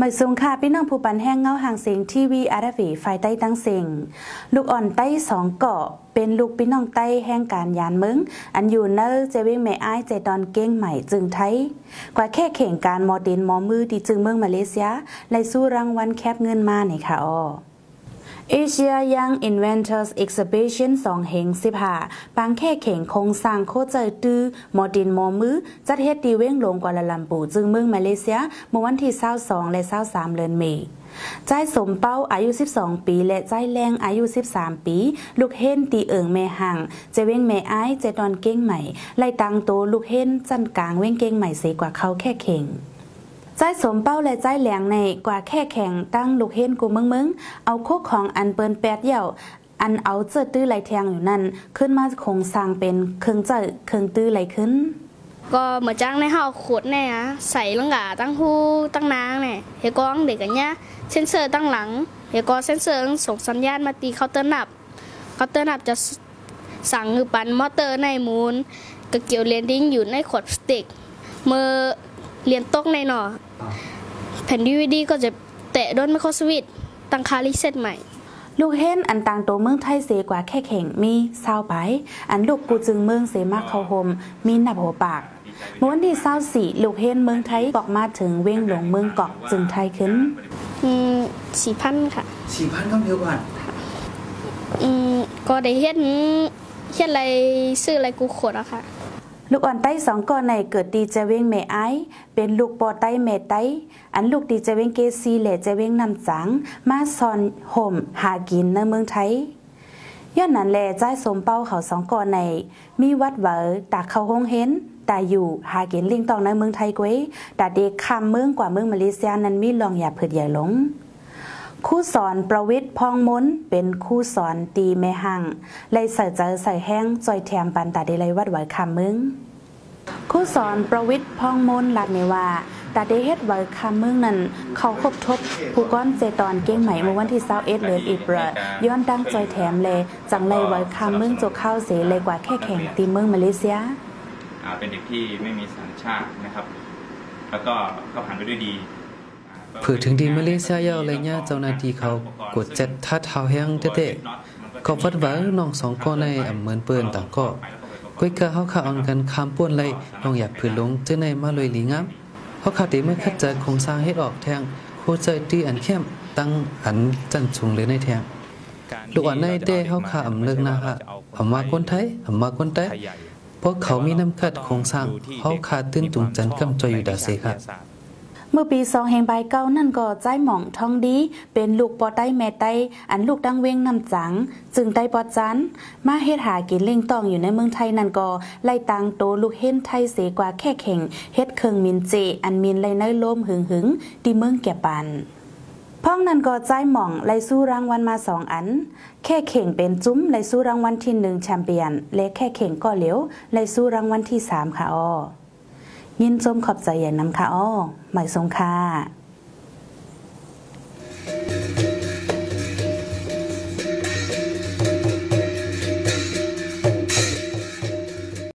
มาสูงค่ะพี่น้องผู้ปันแห้งเงาห่างเสียงทีวีอาราฟีไฟใต้ตั้งเสียงลูกอ่อนใต้สองเกาะเป็นลูกพี่น้องใต้แห่งการยานมึงอันอยู่เนอร์เจวิงแม่อ้ายเจดอนเก้งใหม่จึงไทยกว่าแค่เข่งการมอดินมอมือที่จึงเมืองมาเลเซียเลสู้รางวัลแคบเงินมาในค่ะอ้อ Asia Young Inventors Exhibition 2เฮง15ปางแค่เข่งโครงสร้างโคเจอตื้อมอดินมอมือ จัดเฮ็ดดีเว้งลงกว่าละลำปูจึงเมืองมาเลเซียเมื่อวันที่22และ23เดือนเมษใจสมเป้าอายุ 12 ปี และใจแรงอายุ 13 ปี ลูกเฮนตีเอิงแม่หังเจเว้งแม่อ้ายเจดอนเก้งใหม่ไล่ตังโตลูกเฮนจันกลางเว้งเก้งใหม่เสกว่าเขาแค่เข่ง ใจสมเป้าและใจแหลงในกว่าแค่แข่งตั้งลูกเฮนกูมึงมึงเอาโคกของอันเปิ้นแปดเหี่ยวอันเอาเจอตื้อไหลแทงอยู่นั่น ขึ้นมาคงสร้างเป็นเครื่องเจอเครื่องตื้อไหลขึ้น ก็เหมือนจ้างในห้อขวดแน่ะใส่ลังกาตั้งหูตั้งนางเนี่ยเฮกองเด็กกันเนี้ยเซนเซอร์ตั้งหลังเฮกอเซนเซอร์ส่งสัญญาณมาตีเคาน์เตอร์นับเคาน์เตอร์นับจะสั่งคือปันมอเตอร์ในมูลกระเกี่ยวเรียนดิ้งอยู่ในขวดพลาสติกเมื่อเรียนตกในหนอ แผ่นดีวดีก็จะแตะโดนไมโครสวิตตั้งค่ารีเซ็ตใหม่ ลูกเฮนอันต่างตัวเมืองไทยเสกว่าแค่แข่งมีเศร้าไป อันลูกกูจึงเมืองเสมาเข้าโฮมมีหนับหัวปากเมื่อวันที่เศร้าสี่ลูกเฮนเมืองไทยบอกมาถึงเว้งหลงเมืองเกาะจึงไทยขึ้นอืมสี่พันค่ะสี่พันก็เร็วกว่าอืมก็ได้เฮ็ดเฮ็ดอะไรซื้ออะไรกูขดอะค่ะ ลูกอ่อนไต้สองก่อนในเกิดดีเจเวงเมไอเป็นลูกปอไต้เมไต้อันลูกดีเจเวงเกซีแหละเจเวงนำจัง มาซอนห่มหากินในเมืองไทยย้อนนั้นแลใจสมเป้าเขาสองก่อนใน มีวัดเหวอตาเขาหงเห็นแต่อยู่หากินลิงตองในเมืองไทยกวยแต่เด็กคำเมืองกว่าเมืองมาเลเซียนั้นมีลองอย่าเผิดใหญ่หลง คู่สอนประวิทย์พองมนเป็นคู่สอนตีแม่หังเลยใส่เจอใส่แห้งจอยแถมปันตาเดลัยวัดไหวคำมึงคู่สอนประวิทย์พองมนลักในว่าตาเดเฮ็ดไหวคำมึงนั้น เขาคบทบผู้ก้อนเจตอนเก้งใหม่เมื่อวันที่21เดือนอีเบรย้อนตั้งจอยแถมเลยจังเลยไหวคำมึงจกเข้าเสเลยกว่าแค่แข่งตีเมืองมาเลเซียเป็นเด็กที่ไม่มีสัญชาตินะครับ แล้วก็ก็ผ่านไปด้วยดี ผื่อถึงดีมาเลเซียยาวอะไรเงี้ยเจ้าหน้าที่เขากดจัดท่าเท้าแห้งเตะๆก็วัดไว้น้องสองก็ในอำเหมือนเปิ้นต่างก็ก้อยกะเฮาขาอ่อนกันคามป่วนเลยน้องอยากผืนลงเจ้าในมาเลยหลีงามเฮาขาติเมื่อคัดเจอโครงสร้างเฮ็ดออกแทงโคใจตีอันเข้มตั้งอันจันสูงเลยในแทงลูกอ่อนในเต้เฮาขาอำเลิกนะฮะอำมาคนไทยอำมาคนไทยเพวกเขามีน้ำคัดโครงสร้างเฮาขาดตื้นตุงจันกำจอยอยู่ดาเซครับ เมื่อปีสองแห่งใบเก้านั่นก็ใจหม่องทองดี เป็นลูกปอใต้แม่ไต้อันลูกดังเวงนำจัง จึงได้ปอจัน มาเฮ็ดหากินเล่งต้องอยู่ในเมืองไทยนั่นก็ไล่ตังโตลูกเห็นไทยเสกว่าแค่เข่งเฮ็ดเครื่องมินเจ อันมินไล่เนยโลมหึงหึงที่เมืองแก่ปันพ่องนั้นก็ใจหม่องไล่สู้รางวัลมาสองอัน แค่เข่งเป็นจุ้มไล่สู้รางวัลที่หนึ่งแชมเปี้ยน และแค่เข่งก็เหลวไล่สู้รางวัลที่สามค่ะอ้อ ยินชมขอบใจอย่างน้ำค่ะอ้อหมายสงค่ะ